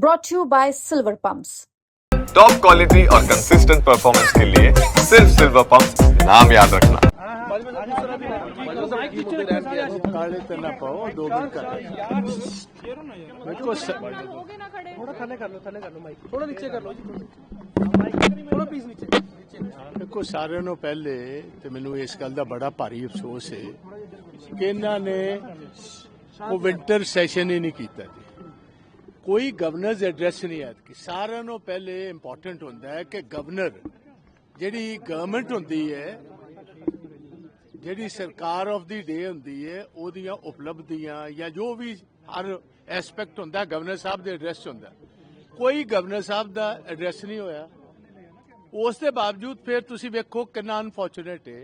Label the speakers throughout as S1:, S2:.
S1: brought to you by Silver Pumps.
S2: Top quality और consistent performance के लिए सिर्फ सिल्वर पंप नाम याद रखना
S3: ਕਾਲੇ ਤੇ ਨਾ ਪਾਓ ਦੋ ਮਿੰਟ ਕਰ ਦੇਖੋ
S4: ਥੋੜਾ ਥੱਲੇ ਕਰ ਲਓ ਥੱਲੇ ਕਰ ਲਓ ਮਾਈਕ ਥੋੜਾ ਨੀਚੇ ਕਰ ਲਓ ਜੀ ਮਾਈਕ ਥੋੜਾ ਪੀਸ ਨੀਚੇ
S3: ਦੇਖੋ ਸਾਰਿਆਂ ਨੂੰ ਪਹਿਲੇ ਤੇ ਮੈਨੂੰ ਇਸ ਗੱਲ ਦਾ ਬੜਾ ਭਾਰੀ ਅਫਸੋਸ ਹੈ ਕਿ ਇਹਨਾਂ ਨੇ ਉਹ ਵਿੰਟਰ ਸੈਸ਼ਨ ਹੀ ਨਹੀਂ ਕੀਤਾ ਜੀ ਕੋਈ ਗਵਰਨਰਸ ਐਡਰੈਸ ਨਹੀਂ ਹੈ। ਕਿ ਸਾਰਿਆਂ ਨੂੰ ਪਹਿਲੇ ਇੰਪੋਰਟੈਂਟ ਹੁੰਦਾ ਹੈ ਕਿ ਗਵਰਨਰ ਜਿਹੜੀ ਗਵਰਨਮੈਂਟ ਹੁੰਦੀ ਹੈ, ਜਿਹੜੀ ਸਰਕਾਰ ਆਫ ਦੀ ਡੇ ਹੁੰਦੀ ਹੈ, ਉਹਦੀਆਂ ਉਪਲਬਧੀਆਂ ਜਾਂ ਜੋ ਵੀ ਹਰ ਐਸਪੈਕਟ ਹੁੰਦਾ ਗਵਰਨਰ ਸਾਹਿਬ ਦੇ ਐਡਰੈਸ 'ਚ ਹੁੰਦਾ ਕੋਈ ਗਵਰਨਰ ਸਾਹਿਬ ਦਾ ਐਡਰੈਸ ਨਹੀਂ ਹੋਇਆ। ਉਸ ਦੇ ਬਾਵਜੂਦ ਫਿਰ ਤੁਸੀਂ ਵੇਖੋ ਕਿੰਨਾ ਅਨਫੋਰਚੂਨੇਟ ਹੈ।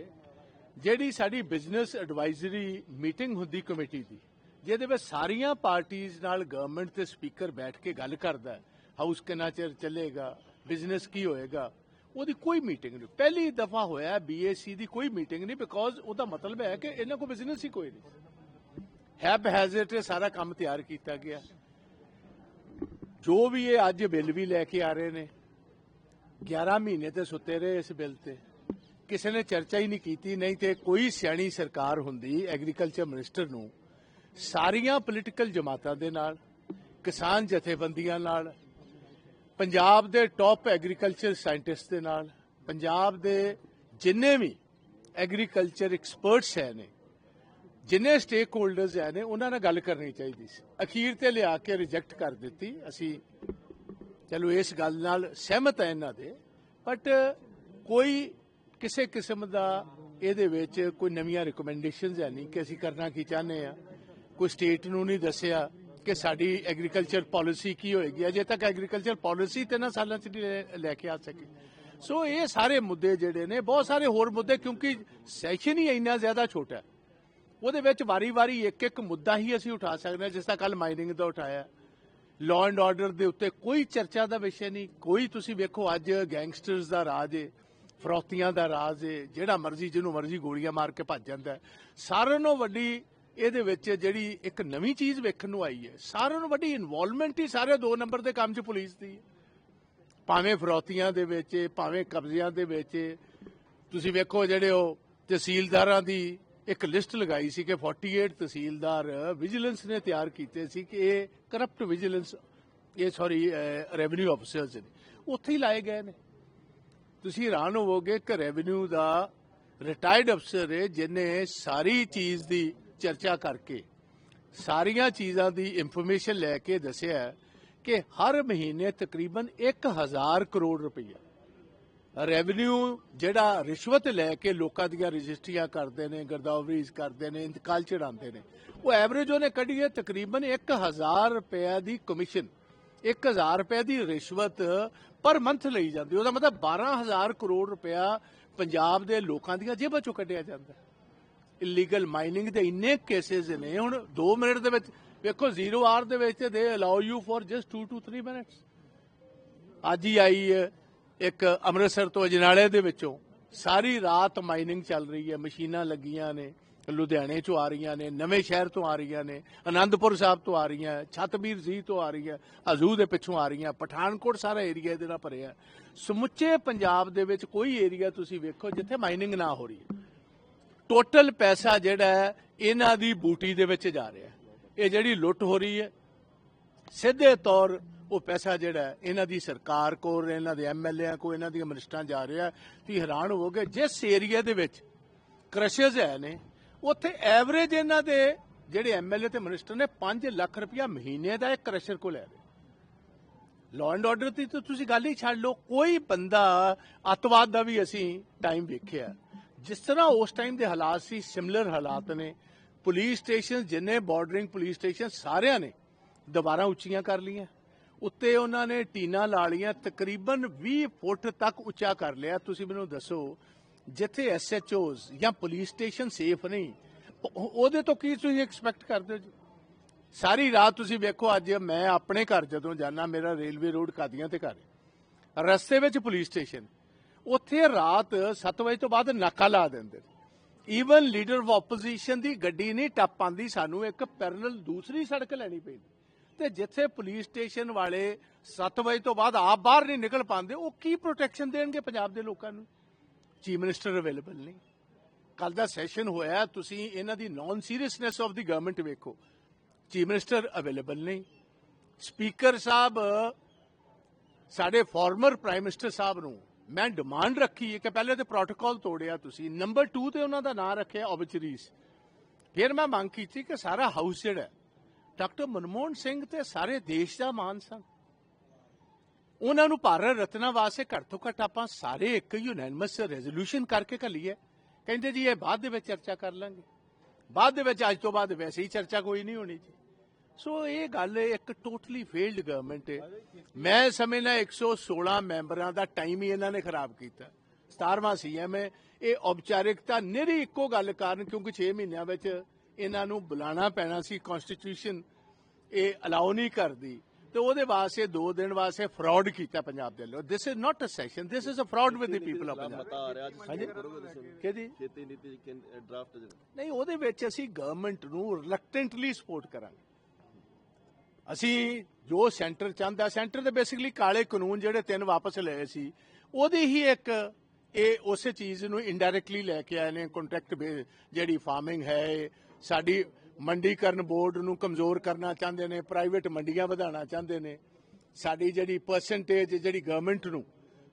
S3: ਜਿਹੜੀ ਸਾਡੀ ਬਿਜ਼ਨਸ ਐਡਵਾਈਜ਼ਰੀ ਮੀਟਿੰਗ ਹੁੰਦੀ ਕਮੇਟੀ ਦੀ ਜਿਹਦੇ ਵਿੱਚ ਸਾਰੀਆਂ ਪਾਰਟੀਆਂ ਨਾਲ ਗਵਰਨਮੈਂਟ ਤੇ ਸਪੀਕਰ ਬੈਠ ਕੇ ਗੱਲ ਕਰਦਾ ਹੈ। ਹਾਊਸ ਕਿੰਨਾ ਚਿਰ ਚੱਲੇਗਾ ਬਿਜ਼ਨਸ ਕੀ ਹੋਏਗਾ, ਉਹਦੀ ਕੋਈ ਮੀਟਿੰਗ ਨਹੀਂ। ਪਹਿਲੀ ਦਫਾ ਹੋਇਆ ਬੀਏਸੀ ਦੀ ਕੋਈ ਮੀਟਿੰਗ ਨਹੀਂ ਬਿਕੋਜ਼ ਉਹਦਾ ਮਤਲਬ ਹੈ ਕਿ ਇਹਨਾਂ ਕੋਲ ਬਿਜ਼ਨਸ ਹੀ ਕੋਈ ਨਹੀਂ। ਹੈਪ ਹੈਜ਼ਟ ਸਾਰਾ ਕੰਮ ਤਿਆਰ ਕੀਤਾ ਗਿਆ। ਜੋ ਵੀ ਇਹ ਅੱਜ ਬਿੱਲ ਵੀ ਲੈ ਕੇ ਆ ਰਹੇ ਨੇ 11 ਮਹੀਨੇ ਤੇ ਸੁੱਤੇ ਰਹੇ ਇਸ ਬਿੱਲ ਤੇ। ਕਿਸੇ ਨੇ ਚਰਚਾ ਹੀ ਨਹੀਂ ਕੀਤੀ, ਨਹੀਂ ਤੇ ਕੋਈ ਸਿਆਣੀ ਸਰਕਾਰ ਹੁੰਦੀ ਐਗਰੀਕਲਚਰ ਮਿਨਿਸਟਰ ਨੂੰ ਸਾਰੀਆਂ ਪੋਲੀਟੀਕਲ ਜਮਾਤਾਂ ਦੇ ਨਾਲ, ਕਿਸਾਨ ਜਥੇਬੰਦੀਆਂ ਨਾਲ, ਪੰਜਾਬ ਦੇ ਟੌਪ ਐਗਰੀਕਲਚਰ ਸਾਇੰਟਿਸਟ ਦੇ ਨਾਲ, ਪੰਜਾਬ ਦੇ ਜਿੰਨੇ ਵੀ ਐਗਰੀਕਲਚਰ ਐਕਸਪਰਟਸ ਹੈ ਨੇ, ਜਿੰਨੇ ਸਟੇਕ ਹੋਲਡਰਸ ਹੈ ਨੇ, ਉਹਨਾਂ ਨਾਲ ਗੱਲ ਕਰਨੀ ਚਾਹੀਦੀ ਸੀ। ਅਖੀਰ ਤੇ ਲਿਆ ਕੇ ਰਿਜੈਕਟ ਕਰ ਦਿੱਤੀ। ਅਸੀਂ ਚਲੋ ਇਸ ਗੱਲ ਨਾਲ ਸਹਿਮਤ ਹੈ ਇਹਨਾਂ ਦੇ ਬਟ ਕੋਈ ਕਿਸੇ ਕਿਸਮ ਦਾ ਇਹਦੇ ਵਿੱਚ ਕੋਈ ਨਵੀਆਂ ਰეკਮੈਂਡੇਸ਼ਨਸ ਹੈ ਨਹੀਂ ਕਿ ਅਸੀਂ ਕਰਨਾ ਕੀ ਚਾਹੁੰਦੇ ਆ ਕੋਈ ਸਟੇਟ ਨੂੰ ਨਹੀਂ ਦੱਸਿਆ ਕਿ ਸਾਡੀ ਐਗਰੀਕਲਚਰ ਪਾਲਿਸੀ ਕੀ ਹੋਏਗੀ। ਅਜੇ ਤੱਕ ਐਗਰੀਕਲਚਰ ਪਾਲਿਸੀ ਤਿੰਨਾਂ ਸਾਲਾਂ ਚ ਨਹੀਂ ਲੈ- ਕੇ ਆ ਸਕੇ। ਸੋ ਇਹ ਸਾਰੇ ਮੁੱਦੇ ਜਿਹੜੇ ਨੇ, ਬਹੁਤ ਸਾਰੇ ਹੋਰ ਮੁੱਦੇ ਕਿਉਂਕਿ ਸੈਸ਼ਨ ਹੀ ਇੰਨਾ ਜ਼ਿਆਦਾ ਛੋਟਾ ਉਹਦੇ ਵਿੱਚ ਵਾਰੀ-ਵਾਰੀ ਇੱਕ ਇੱਕ ਮੁੱਦਾ ਹੀ ਅਸੀਂ ਉਠਾ ਸਕਦੇ ਹਾਂ, ਜਿਸ ਤਰ੍ਹਾਂ ਕੱਲ ਮਾਈਨਿੰਗ ਦਾ ਉਠਾਇਆ। ਲਾਅ ਐਂਡ ਆਰਡਰ ਦੇ ਉੱਤੇ ਕੋਈ ਚਰਚਾ ਦਾ ਵਿਸ਼ੇ ਨਹੀਂ। ਕੋਈ ਤੁਸੀਂ ਵੇਖੋ, ਅੱਜ ਗੈਂਗਸਟਰਸ ਦਾ ਰਾਜ ਏ, ਫਰੌਤੀਆਂ ਦਾ ਰਾਜ ਏ, ਜਿਹੜਾ ਮਰਜ਼ੀ ਜਿਹਨੂੰ ਮਰਜ਼ੀ ਗੋਲੀਆਂ ਮਾਰ ਕੇ ਭੱਜ ਜਾਂਦਾ ਸਾਰਿਆਂ ਨਾਲੋਂ ਵੱਡੀ ਇਹਦੇ ਵਿੱਚ ਜਿਹੜੀ ਇੱਕ ਨਵੀਂ ਚੀਜ਼ ਵੇਖਣ ਨੂੰ ਆਈ ਹੈ। ਸਾਰਿਆਂ ਨੂੰ ਵੱਡੀ ਇਨਵੋਲਵਮੈਂਟ ਹੀ ਸਾਰੇ ਦੋ ਨੰਬਰ ਦੇ ਕੰਮ 'ਚ ਪੁਲਿਸ ਦੀ ਹੈ। ਭਾਵੇਂ ਫਰੋਤੀਆਂ ਦੇ ਵਿੱਚ, ਭਾਵੇਂ ਕਬਜ਼ਿਆਂ ਦੇ ਵਿੱਚ। ਤੁਸੀਂ ਵੇਖੋ ਜਿਹੜੇ ਉਹ ਤਹਿਸੀਲਦਾਰਾਂ ਦੀ ਇੱਕ ਲਿਸਟ ਲਗਾਈ ਸੀ ਕਿ 48 ਤਹਿਸੀਲਦਾਰ ਵਿਜੀਲੈਂਸ ਨੇ ਤਿਆਰ ਕੀਤੇ ਸੀ ਕਿ ਇਹ ਕਰਪਟ ਵਿਜੀਲੈਂਸ ਇਹ ਸੌਰੀ ਰੈਵਨਿਊ ਆਫੀਸਰਸ ਨੇ। ਉੱਥੇ ਹੀ ਲਾਏ ਗਏ ਨੇ। ਤੁਸੀਂ ਹੈਰਾਨ ਹੋਵੋਗੇ ਕਿ ਰੈਵਨਿਊ ਦਾ ਰਿਟਾਇਰਡ ਅਫਸਰ ਹੈ ਜਿਨੇ ਸਾਰੀ ਚੀਜ਼ ਦੀ ਚਰਚਾ ਕਰਕੇ ਸਾਰੀਆਂ ਚੀਜ਼ਾਂ ਦੀ ਇਨਫੋਰਮੇਸ਼ਨ ਲੈ ਕੇ ਦੱਸਿਆ ਕਿ ਹਰ ਮਹੀਨੇ ਤਕਰੀਬਨ 1000 ਕਰੋੜ ਰੁਪਈਆ ਰੈਵਨਿਊ ਜਿਹੜਾ ਰਿਸ਼ਵਤ ਲੈ ਕੇ ਲੋਕਾਂ ਦੀਆਂ ਰਜਿਸਟਰੀਆਂ ਕਰਦੇ ਨੇ, ਗਰਦਾਵਰੀਜ਼ ਕਰਦੇ ਨੇ, ਇੰਤਕਾਲ ਚੜਾਉਂਦੇ ਨੇ, ਉਹ ਐਵਰੇਜ ਉਹਨੇ ਕੱਢੀ ਹੈ ਤਕਰੀਬਨ 1000 ਰੁਪਏ ਦੀ ਕਮਿਸ਼ਨ 1000 ਰੁਪਏ ਦੀ ਰਿਸ਼ਵਤ ਪਰ ਮੰਥ ਲਈ ਜਾਂਦੀ ਉਹਦਾ ਮਤਲਬ 12000 ਕਰੋੜ ਰੁਪਇਆ ਪੰਜਾਬ ਦੇ ਲੋਕਾਂ ਦੀਆਂ ਜੇਬਾਂ ਚੋਂ ਕੱਢਿਆ ਜਾਂਦਾ ਇਲੀਗਲ ਮਾਈਨਿੰਗ ਦੇ ਇੰਨੇ ਕੇਸਿਸ ਨੇ ਹੁਣ 2 ਮਿੰਟ ਦੇ ਵਿੱਚ, ਵੇਖੋ 0 ਆਰ ਦੇ ਵਿੱਚ they allow you for just 2 to 3 minutes ਅੱਜ ਹੀ ਆਈ ਹੈ ਇੱਕ ਅੰਮ੍ਰਿਤਸਰ ਤੋਂ ਅਜਨਾਲੇ ਦੇ ਵਿੱਚੋਂ। ਸਾਰੀ ਰਾਤ ਮਾਈਨਿੰਗ ਚੱਲ ਰਹੀ ਹੈ, ਮਸ਼ੀਨਾਂ ਲੱਗੀਆਂ ਨੇ, ਲੁਧਿਆਣੇ ਤੋਂ ਆ ਰਹੀਆਂ ਨੇ, ਨਵੇਂ ਸ਼ਹਿਰ ਤੋਂ ਆ ਰਹੀਆਂ ਨੇ ਆਨੰਦਪੁਰ ਸਾਹਿਬ ਤੋਂ ਆ ਰਹੀਆਂ, ਛਤਬੀਰ ਜੀ ਤੋਂ ਆ ਰਹੀਆਂ ਅਜ਼ੂ ਦੇ ਪਿੱਛੋਂ ਆ ਰਹੀਆਂ, ਪਠਾਨਕੋਟ ਸਾਰਾ ਏਰੀਆ ਇਹਦੇ ਨਾਲ ਭਰਿਆ। ਸਮੁੱਚੇ ਪੰਜਾਬ ਦੇ ਵਿੱਚ ਕੋਈ ਏਰੀਆ ਤੁਸੀਂ ਵੇਖੋ ਜਿੱਥੇ ਮਾਈਨਿੰਗ ਨਾ ਹੋ ਰਹੀ ਹੈ। ਟੋਟਲ ਪੈਸਾ ਜਿਹੜਾ ਇਹਨਾਂ ਦੀ ਬੂਟੀ ਦੇ ਵਿੱਚ ਜਾ ਰਿਹਾ ਇਹ ਜਿਹੜੀ ਲੁੱਟ ਹੋ ਰਹੀ ਹੈ, ਸਿੱਧੇ ਤੌਰ ਉਹ ਪੈਸਾ ਜਿਹੜਾ ਇਹਨਾਂ ਦੀ ਸਰਕਾਰ ਕੋਲ ਇਹਨਾਂ ਦੇ ਐਮਐਲਏ ਕੋਲ, ਇਹਨਾਂ ਦੀਆਂ ਮਿਨਿਸਟਰਾਂ ਜਾ ਰਿਹਾ ਤੁਸੀਂ ਹੈਰਾਨ ਹੋਵੋਗੇ, ਜਿਸ ਏਰੀਆ ਦੇ ਵਿੱਚ ਕ੍ਰਸ਼ਰਸ ਹੈ ਨੇ, ਉੱਥੇ ਐਵਰੇਜ ਇਹਨਾਂ ਦੇ ਜਿਹੜੇ ਐਮਐਲਏ ਤੇ ਮਿਨਿਸਟਰ ਨੇ 5 ਲੱਖ ਰੁਪਇਆ ਮਹੀਨੇ ਦਾ ਇੱਕ ਕ੍ਰਸ਼ਰ ਕੋਲ ਲੈ ਰਹੇ ਲਾਅ ਐਂਡ ਆਰਡਰ ਦੀ ਤਾਂ ਤੁਸੀਂ ਗੱਲ ਹੀ ਛੱਡ ਲਓ, ਕੋਈ ਬੰਦਾ ਅੱਤਵਾਦ ਦਾ ਵੀ ਅਸੀਂ ਟਾਈਮ ਵੇਖਿਆ ਜਿਸ ਤਰ੍ਹਾਂ ਉਸ ਟਾਈਮ ਦੇ ਹਾਲਾਤ ਸੀ ਸਿਮਿਲਰ ਹਾਲਾਤ ਨੇ। ਪੁਲਿਸ ਸਟੇਸ਼ਨ ਜਿੰਨੇ ਬਾਰਡਰਿੰਗ ਪੁਲਿਸ ਸਟੇਸ਼ਨ ਸਾਰਿਆਂ ਨੇ ਦੁਬਾਰਾ ਉੱਚੀਆਂ ਕਰ ਲਈਆਂ। ਉੱਤੇ ਉਹਨਾਂ ਨੇ ਟੀਨਾ ਲਾ ਲਈਆਂ, ਤਕਰੀਬਨ 20 ਫੁੱਟ ਤੱਕ ਉੱਚਾ ਕਰ ਲਿਆ। ਤੁਸੀਂ ਮੈਨੂੰ ਦੱਸੋ, ਜਿੱਥੇ ਐਸਐਚਓਜ਼ ਜਾਂ ਪੁਲਿਸ ਸਟੇਸ਼ਨ ਸੇਫ ਨਹੀਂ ਉਹਦੇ ਤੋਂ ਕੀ ਤੁਸੀਂ ਐਕਸਪੈਕਟ ਕਰਦੇ ਹੋ ਜੀ? ਸਾਰੀ ਰਾਤ ਤੁਸੀਂ ਵੇਖੋ, ਅੱਜ ਮੈਂ ਆਪਣੇ ਘਰ ਜਦੋਂ ਜਾਣਾ ਮੇਰਾ ਰੇਲਵੇ ਰੋਡ ਕਾਦੀਆਂ ਤੇ ਘਰ ਰਸਤੇ ਵਿੱਚ ਪੁਲਿਸ ਸਟੇਸ਼ਨ ਉੱਥੇ ਰਾਤ 7 ਵਜੇ ਤੋਂ ਬਾਅਦ ਨਾਕਾ ਲਾ ਦਿੰਦੇ ਨੇ। ਈਵਨ ਲੀਡਰ ਆਫ ਆਪੋਜੀਸ਼ਨ ਦੀ ਗੱਡੀ ਨਹੀਂ ਟੱਪ ਪਾਉਂਦੀ, ਸਾਨੂੰ ਇੱਕ ਪੈਰਲਲ ਦੂਸਰੀ ਸੜਕ ਲੈਣੀ ਪੈਂਦੀ। ਤੇ ਜਿੱਥੇ ਪੁਲਿਸ ਸਟੇਸ਼ਨ ਵਾਲੇ 7 ਵਜੇ ਤੋਂ ਬਾਅਦ ਆਪ ਬਾਹਰ ਨਹੀਂ ਨਿਕਲ ਪਾਉਂਦੇ, ਉਹ ਕੀ ਪ੍ਰੋਟੈਕਸ਼ਨ ਦੇਣਗੇ ਪੰਜਾਬ ਦੇ ਲੋਕਾਂ ਨੂੰ? ਚੀਫ ਮਿਨਿਸਟਰ ਅਵੇਲੇਬਲ ਨਹੀਂ। ਕੱਲ ਦਾ ਸੈਸ਼ਨ ਹੋਇਆ, ਤੁਸੀਂ ਇਹਨਾਂ ਦੀ non seriousness of the government ਵੇਖੋ। ਚੀਫ ਮਿਨਿਸਟਰ ਅਵੇਲੇਬਲ ਨਹੀਂ। ਸਪੀਕਰ ਸਾਹਿਬ, ਸਾਡੇ ਫਾਰਮਰ ਪ੍ਰਾਈਮ ਮਿਨਿਸਟਰ ਸਾਹਿਬ ਨੂੰ ਮੈਂ ਡਿਮਾਂਡ ਰੱਖੀ ਹੈ ਕਿ ਪਹਿਲੇ ਤੇ ਪ੍ਰੋਟੋਕਾਲ ਤੋੜਿਆ ਤੁਸੀਂ। ਨੰਬਰ 2 ਤੇ ਉਹਨਾਂ ਦਾ ਨਾਂ ਰੱਖਿਆ ਆਬਚਰੀਜ਼ ਫਿਰ ਮੈਂ ਮੰਗ ਕੀਤੀ ਕਿ ਸਾਰਾ ਹਾਊਸ ਜਿਹੜਾ ਡਾਕਟਰ ਮਨਮੋਹਨ ਸਿੰਘ ਤੇ ਸਾਰੇ ਦੇਸ਼ ਦਾ ਮਾਨ ਸਨ ਉਹਨਾਂ ਨੂੰ ਭਾਰਤ ਰਤਨਾ ਵਾਸਤੇ ਘੱਟ ਤੋਂ ਘੱਟ ਆਪਾਂ ਸਾਰੇ ਇੱਕ ਯੂਨੈਨਮਸ ਰੈਜ਼ੋਲੂਸ਼ਨ ਕਰਕੇ ਘੱਲੀਏ। ਕਹਿੰਦੇ ਜੀ, ਇਹ ਬਾਅਦ ਦੇ ਵਿੱਚ ਚਰਚਾ ਕਰ ਲਾਂਗੇ। ਬਾਅਦ ਦੇ ਵਿੱਚ ਅੱਜ ਤੋਂ ਬਾਅਦ ਵੈਸੇ ਹੀ ਚਰਚਾ ਕੋਈ ਨਹੀਂ ਹੋਣੀ ਜੀ। ਸੋ ਇਹ ਗੱਲ ਇੱਕ ਟੋਟਲੀ ਫੇਲਡ ਗਵਰਨਮੈਂਟ ਹੈ। ਮੈਂ ਸਮਝਦਾ 116 ਮੈਂਬਰਾਂ ਦਾ ਟਾਈਮ ਹੀ ਇਹਨਾਂ ਨੇ ਖਰਾਬ ਕੀਤਾ। 17ਵਾਂ ਸੀਐਮ ਹੈ। ਇਹ ਔਪਚਾਰਿਕਤਾ ਨਿਰੀ ਇੱਕੋ ਗੱਲ ਕਾਰਨ ਕਿਉਂਕਿ 6 ਮਹੀਨਿਆਂ ਵਿੱਚ ਇਹਨਾਂ ਨੂੰ ਬੁਲਾਣਾ ਪੈਣਾ ਸੀ। ਕਨਸਟੀਟਿਊਸ਼ਨ ਇਹ ਅਲਾਉ ਨਹੀਂ ਕਰਦੀ। ਤੇ ਉਹਦੇ ਵਾਸਤੇ 2 ਦਿਨ ਵਾਸਤੇ ਫਰਾਡ ਕੀਤਾ ਪੰਜਾਬ ਦੇ ਲੋਕ this is not a session this is a fraud with
S5: the people of Punjab
S3: ਹਾਂਜੀ। ਕਿਹਦੀ?
S5: ਖੇਤੀ ਨੀਤੀ ਡਰਾਫਟ
S3: ਨਹੀਂ ਉਹਦੇ ਵਿੱਚ ਅਸੀਂ ਗਵਰਨਮੈਂਟ ਨੂੰ ਰਿਲੈਕਟੈਂਟਲੀ ਸਪੋਰਟ ਕਰਾਂਗੇ। ਅਸੀਂ ਜੋ ਸੈਂਟਰ ਚਾਹੁੰਦਾ, ਸੈਂਟਰ ਦੇ ਬੇਸਿਕਲੀ ਕਾਲੇ ਕਾਨੂੰਨ ਜਿਹੜੇ ਤਿੰਨ ਵਾਪਸ ਲਏ ਸੀ, ਉਹਦੀ ਹੀ ਇੱਕ ਇਹ ਉਸੇ ਚੀਜ਼ ਨੂੰ ਇਨਡਾਇਰੈਕਟਲੀ ਲੈ ਕੇ ਆਏ ਨੇ ਕੰਟਰੈਕਟ ਜਿਹੜੀ ਫਾਰਮਿੰਗ ਹੈ, ਸਾਡੀ ਮੰਡੀਕਰਨ ਬੋਰਡ ਨੂੰ ਕਮਜ਼ੋਰ ਕਰਨਾ ਚਾਹੁੰਦੇ ਨੇ ਪ੍ਰਾਈਵੇਟ ਮੰਡੀਆਂ ਵਧਾਉਣਾ ਚਾਹੁੰਦੇ ਨੇ, ਸਾਡੀ ਜਿਹੜੀ ਪਰਸੈਂਟੇਜ ਜਿਹੜੀ ਗਵਰਨਮੈਂਟ ਨੂੰ,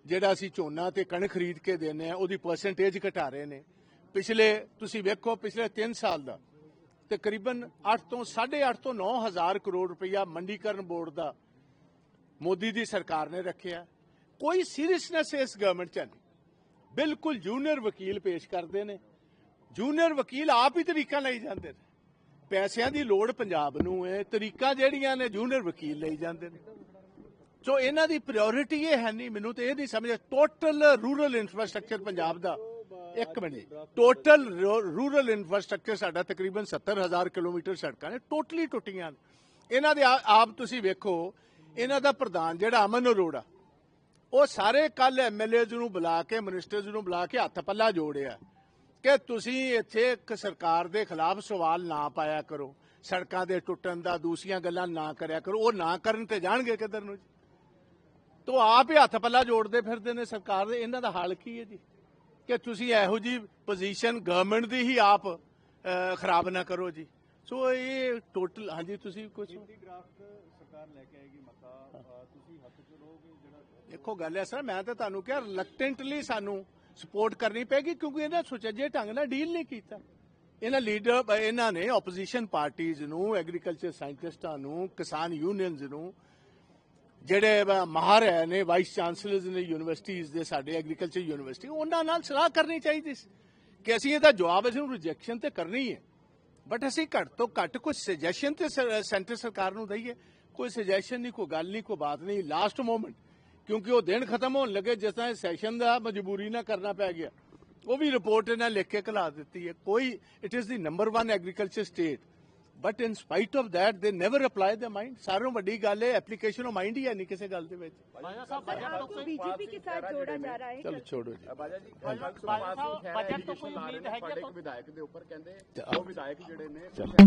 S3: ਜਿਹੜਾ ਅਸੀਂ ਝੋਨਾ ਤੇ ਕਣਕ ਖਰੀਦ ਕੇ ਦਿੰਦੇ ਆ ਉਹਦੀ ਪਰਸੈਂਟੇਜ ਘਟਾ ਰਹੇ ਨੇ। ਪਿਛਲੇ, ਤੁਸੀਂ ਵੇਖੋ, ਪਿਛਲੇ 3 ਸਾਲ ਦਾ ਤਕਰੀਬਨ 8 ਤੋਂ 8.5 ਤੋਂ 9000 ਕਰੋੜ ਰੁਪਇਆ ਮੰਡੀਕਰਨ ਬੋਰਡ ਦਾ ਮੋਦੀ ਦੀ ਸਰਕਾਰ ਨੇ ਰੱਖਿਆ। ਕੋਈ ਸੀਰੀਅਸਨੈਸ ਇਸ ਗਵਰਨਮੈਂਟ ਚ ਨਹੀਂ। ਬਿਲਕੁਲ ਜੂਨੀਅਰ ਵਕੀਲ ਪੇਸ਼ ਕਰਦੇ ਨੇ। ਜੂਨੀਅਰ ਵਕੀਲ ਆਪ ਹੀ ਤਰੀਕਾ ਲਈ ਜਾਂਦੇ ਨੇ। ਪੈਸਿਆਂ ਦੀ ਲੋੜ ਪੰਜਾਬ ਨੂੰ ਹੈ। ਤਰੀਕਾ ਜਿਹੜੀਆਂ ਨੇ ਜੂਨੀਅਰ ਵਕੀਲ ਲਈ ਜਾਂਦੇ ਨੇ। ਸੋ ਇਹਨਾਂ ਦੀ ਪ੍ਰਾਇੋਰਟੀ ਇਹ ਹੈ ਨਹੀਂ। ਮੈਨੂੰ ਤੇ ਇਹ ਨਹੀਂ ਸਮਝ ਟੋਟਲ ਰੂਰਲ ਇਨਫਰਾਸਟ੍ਰਕਚਰ ਪੰਜਾਬ ਦਾ ਇੱਕ ਮਿੰਟ ਟੋਟਲ ਰੂਰਲ ਇਨਫਰਾਸਟ੍ਰਕਚਰ ਸਾਡਾ ਤਕਰੀਬਨ 70000 ਕਿਲੋਮੀਟਰ ਸੜਕਾਂ ਨੇ ਟੋਟਲੀ ਟੁੱਟੀਆਂ ਨੇ। ਇਹਨਾਂ ਦੇ ਆਪ ਤੁਸੀਂ ਵੇਖੋ, ਇਹਨਾਂ ਦਾ ਪ੍ਰਧਾਨ ਜਿਹੜਾ ਅਮਨ ਅਰੋੜਾ, ਉਹ ਸਾਰੇ ਕੱਲ ਐਮਐਲਏਜ਼ ਨੂੰ ਬੁਲਾ ਕੇ ਮਿਨਿਸਟਰਸ ਨੂੰ ਬੁਲਾ ਕੇ ਹੱਥ ਪੱਲਾ ਜੋੜਿਆ ਕਿ ਤੁਸੀਂ ਇੱਥੇ ਇੱਕ ਸਰਕਾਰ ਦੇ ਖਿਲਾਫ ਸਵਾਲ ਨਾ ਪਾਇਆ ਕਰੋ, ਸੜਕਾਂ ਦੇ ਟੁੱਟਣ ਦਾ ਦੂਸਰੀਆਂ ਗੱਲਾਂ ਨਾ ਕਰਿਆ ਕਰੋ, ਉਹ ਨਾ ਕਰਨ ਤੇ ਜਾਣਗੇ ਕਿਧਰ ਨੂੰ ਜੀ? ਤੋ ਆਪ ਹੀ ਹੱਥ ਪੱਲਾ ਜੋੜਦੇ ਫਿਰਦੇ ਨੇ ਸਰਕਾਰ ਦੇ, ਇਹਨਾਂ ਦਾ ਹਾਲ ਕੀ ਹੈ ਜੀ? ਕਿ ਤੁਸੀਂ ਇਹੋ ਜੀ ਪੋਜੀਸ਼ਨ ਗਵਰਨਮੈਂਟ ਦੀ ਹੀ ਆਪ ਖਰਾਬ ਨਾ ਕਰੋ ਜੀ। ਸੋ ਇਹ ਟੋਟਲ ਹਾਂਜੀ ਤੁਸੀਂ ਕੁਝ ਦੇਖੋ ਗੱਲ ਐ ਸਰ ਮੈਂ ਤਾਂ ਤੁਹਾਨੂੰ ਕਿਹਾ ਰਿਲੈਕਟੈਂਟਲੀ ਸਾਨੂੰ ਸਪੋਰਟ ਕਰਨੀ ਪੈਗੀ ਕਿਉਂਕਿ ਇਹਨਾਂ ਸੁਚੱਜੇ ਢੰਗ ਨਾਲ ਡੀਲ ਨਹੀਂ ਕੀਤਾ। ਇਹਨਾਂ ਲੀਡਰ ਇਹਨਾਂ ਨੇ ਆਪੋਜੀਸ਼ਨ ਪਾਰਟੀਆਂ ਨੂੰ ਐਗਰੀਕਲਚਰ ਸਾਇੰਟਿਸਟਾਂ ਨੂੰ ਕਿਸਾਨ ਯੂਨੀਅਨਸ ਨੂੰ ਜਿਹੜੇ ਮਾਹਰ ਹੈ ਨੇ ਵਾਈਸ ਚਾਂਸਲਰਸ ਨੇ ਯੂਨੀਵਰਸਿਟੀਜ਼ ਦੇ, ਸਾਡੇ ਐਗਰੀਕਲਚਰ ਯੂਨੀਵਰਸਿਟੀ ਉਹਨਾਂ ਨਾਲ ਸਲਾਹ ਕਰਨੀ ਚਾਹੀਦੀ ਸੀ ਕਿ ਅਸੀਂ ਇਹਦਾ ਜਵਾਬ, ਅਸੀਂ ਰਿਜੈਕਸ਼ਨ ਤੇ ਕਰਨੀ ਹੈ। ਬਟ ਅਸੀਂ ਘੱਟ ਤੋਂ ਘੱਟ ਕੋਈ ਸੁਜੈਸ਼ਨ ਤੇ ਸੈਂਟਰ ਸਰਕਾਰ ਨੂੰ ਦਈਏ। ਕੋਈ ਸੁਜੈਸ਼ਨ ਨਹੀਂ, ਕੋਈ ਗੱਲ ਨਹੀਂ, ਕੋਈ ਬਾਤ ਨਹੀਂ। ਲਾਸਟ ਮੋਮੈਂਟ ਕਿਉਂਕਿ ਉਹ ਦਿਨ ਖਤਮ ਹੋਣ ਲੱਗੇ, ਜਿਸ ਤਰ੍ਹਾਂ ਸੈਸ਼ਨ ਦਾ ਮਜਬੂਰੀ ਨਾਲ ਕਰਨਾ ਪੈ ਗਿਆ। ਉਹ ਵੀ ਰਿਪੋਰਟ ਇਹਨਾਂ ਲਿਖ ਕੇ ਘਲਾ ਦਿੱਤੀ ਹੈ। ਕੋਈ it is the number 1 agriculture state but in spite of that they never apply the mind ਸਾਰਿਆਂ ਵੱਡੀ ਗੱਲ ਹੈ ਐਪਲੀਕੇਸ਼ਨ ਆਫ ਮਾਈਂਡ ਹੀ ਹੈ ਨਹੀਂ ਕਿਸੇ ਗੱਲ ਦੇ ਵਿੱਚ
S6: ਬਾਜਾ ਸਾਹਿਬ ਬਜਟ ਤੋਂ ਬੀਜੇਪੀ ਕੇ ਸਾਥ ਜੋੜਾ ਜਾ ਰਿਹਾ ਹੈ
S3: ਚਲੋ ਛੋੜੋ ਜੀ
S7: ਬਾਜਾ ਜੀ ਬਜਟ ਤੋਂ ਕੋਈ ਉਮੀਦ ਹੈ ਕਿ ਵਿਧਾਇਕ ਦੇ ਉੱਪਰ ਕਹਿੰਦੇ ਉਹ ਵਿਧਾਇਕ ਜਿਹੜੇ ਨੇ
S3: ਸੈਂਟਰ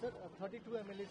S4: ਦੇ 32 ਐਮਐਲਏ